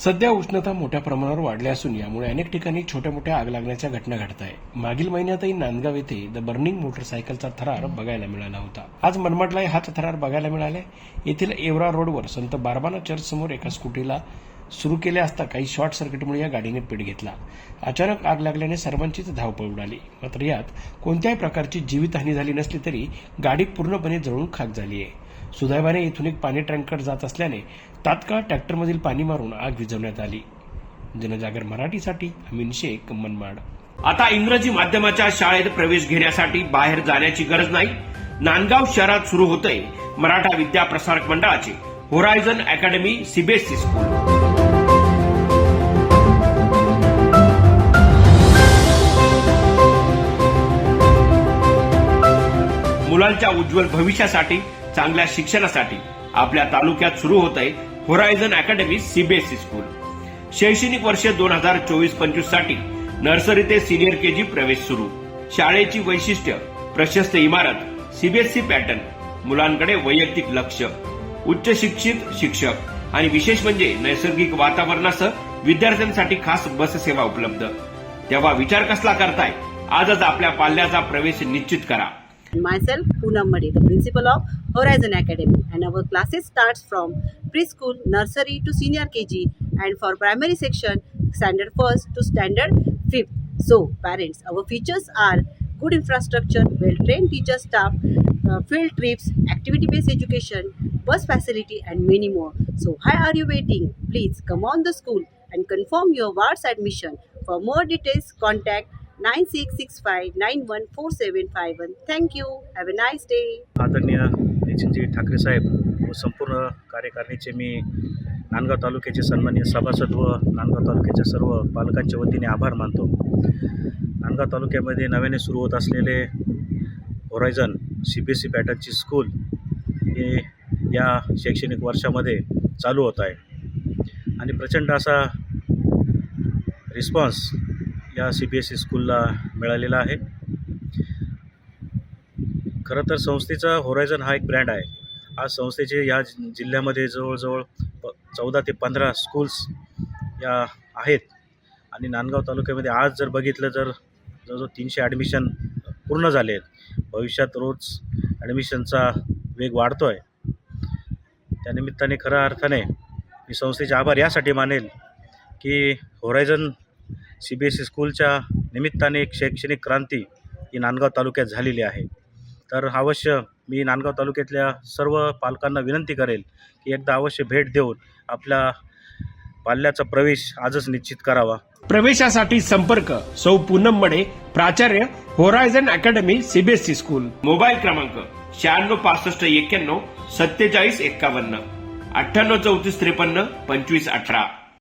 सध्या उष्णता मोठ्या प्रमाणावर वाढली असून यामुळे अनेक ठिकाणी छोट्या मोठ्या आग लागण्याच्या घटना घडत आहे मागील महिन्यातही नांदगाव येथे द बर्निंग मोटरसायकलचा थरार बघायला मिळाला होता. आज मनमाडला हाच थरार बघायला मिळाला येथील एवरा रोडवर संत बारबाना चर्च समोर एका स्कूटीला सुरू केले असता काही शॉर्ट सर्किटमुळे या गाडीने पेट घेतला. अचानक आग लागल्याने सर्वांचीच धावपळ उडाली मात्र यात कोणत्याही प्रकारची जीवितहानी झाली नसली तरी गाडी पूर्णपणे जळून खाक झाली आहे सुदैवाने येथून एक पाणी टँकर जात असल्याने तात्काळ ट्रॅक्टरमधील पाणी मारून आग विझवण्यात आली. जनजागर मराठीसाठी अमीन शेख मनमाड. आता इंग्रजी माध्यमाच्या शाळेत प्रवेश घेण्यासाठी बाहेर जाण्याची गरज नाही. नांदगाव शहरात सुरू होतंय मराठा विद्या प्रसारक मंडळाचे होरायझन अकॅडमी सीबीएसई स्कूल मुलांच्या उज्ज्वल भविष्यासाठी चांगल्या शिक्षणासाठी आपल्या तालुक्यात सुरू होत आहे होरायझन अकॅडमी सीबीएसई स्कूल शैक्षणिक वर्ष दोन हजार चोवीस पंचवीससाठी नर्सरी ते सिनियर केजी प्रवेश सुरू. शाळेची वैशिष्ट्य प्रशस्त इमारत सीबीएसई पॅटर्न मुलांकडे वैयक्तिक लक्ष उच्च शिक्षित शिक्षक आणि विशेष म्हणजे नैसर्गिक वातावरणासह विद्यार्थ्यांसाठी खास बस सेवा उपलब्ध. तेव्हा विचार कसला करताय? आजच आपल्या पाल्याचा प्रवेश निश्चित करा. And myself Poonam Madi, the principal of Horizon Academy and our classes starts from preschool, nursery to senior KG and for primary section standard first to standard fifth. So parents, our features are good infrastructure, well-trained teacher staff, uh, field trips, activity-based education, bus facility and many more. So why are you waiting? Please come on the school and confirm your ward's admission. For more details, contact nine six six five nine one four seven five one. Thank you have a nice day आदरणीय नितीनजी ठाकरे साहेब व संपूर्ण कार्यकारिणीचे मी नांदगाव तालुक्याचे सन्मान्य सभासद व नांदगाव तालुक्याच्या सर्व पालकांच्या वतीने आभार मानतो. नांदगाव तालुक्यामध्ये नव्याने सुरू होत असलेले Horizon C B S C पॅटर्नची school हे या शैक्षणिक वर्षामध्ये चालू होत आहे. आणि प्रचंड असा रिस्पॉन्स या सी बी एस ई स्कूलला मिळालेला आहे. खरं तर संस्थेचा होरायझन हा एक ब्रँड आहे. आज संस्थेचे या जि- जिल्ह्यामध्ये जवळजवळ प चौदा ते पंधरा स्कूल्स या आहेत. आणि नांदगाव तालुक्यामध्ये आज जर बघितलं तर जवळजवळ तीनशे ॲडमिशन पूर्ण झाले आहेत. भविष्यात रोज ॲडमिशनचा वेग वाढतो आहे त्यानिमित्ताने खऱ्या अर्थाने मी संस्थेचे आभार यासाठी मानेल की Horizon C B S E स्कूलच्या निमित्ताने एक शैक्षणिक क्रांती ही नांदगाव तालुक्यात झालेली आहे. तर अवश्य मी नांदगाव तालुक्यातल्या सर्व पालकांना विनंती करेल की एकदा अवश्य भेट देऊन आपल्या पाल्याचा प्रवेश आजच निश्चित करावा. प्रवेशासाठी संपर्क सौ पूनम मडे प्राचार्य Horizon academy CBSE school. Mobile क्रमांक शहाण्णव पासष्ट एक्क्याण्णव सत्तेचाळीस एक्कावन्न अठ्ठ्याण्णव चौतीस त्रेपन्न पंचवीस अठरा.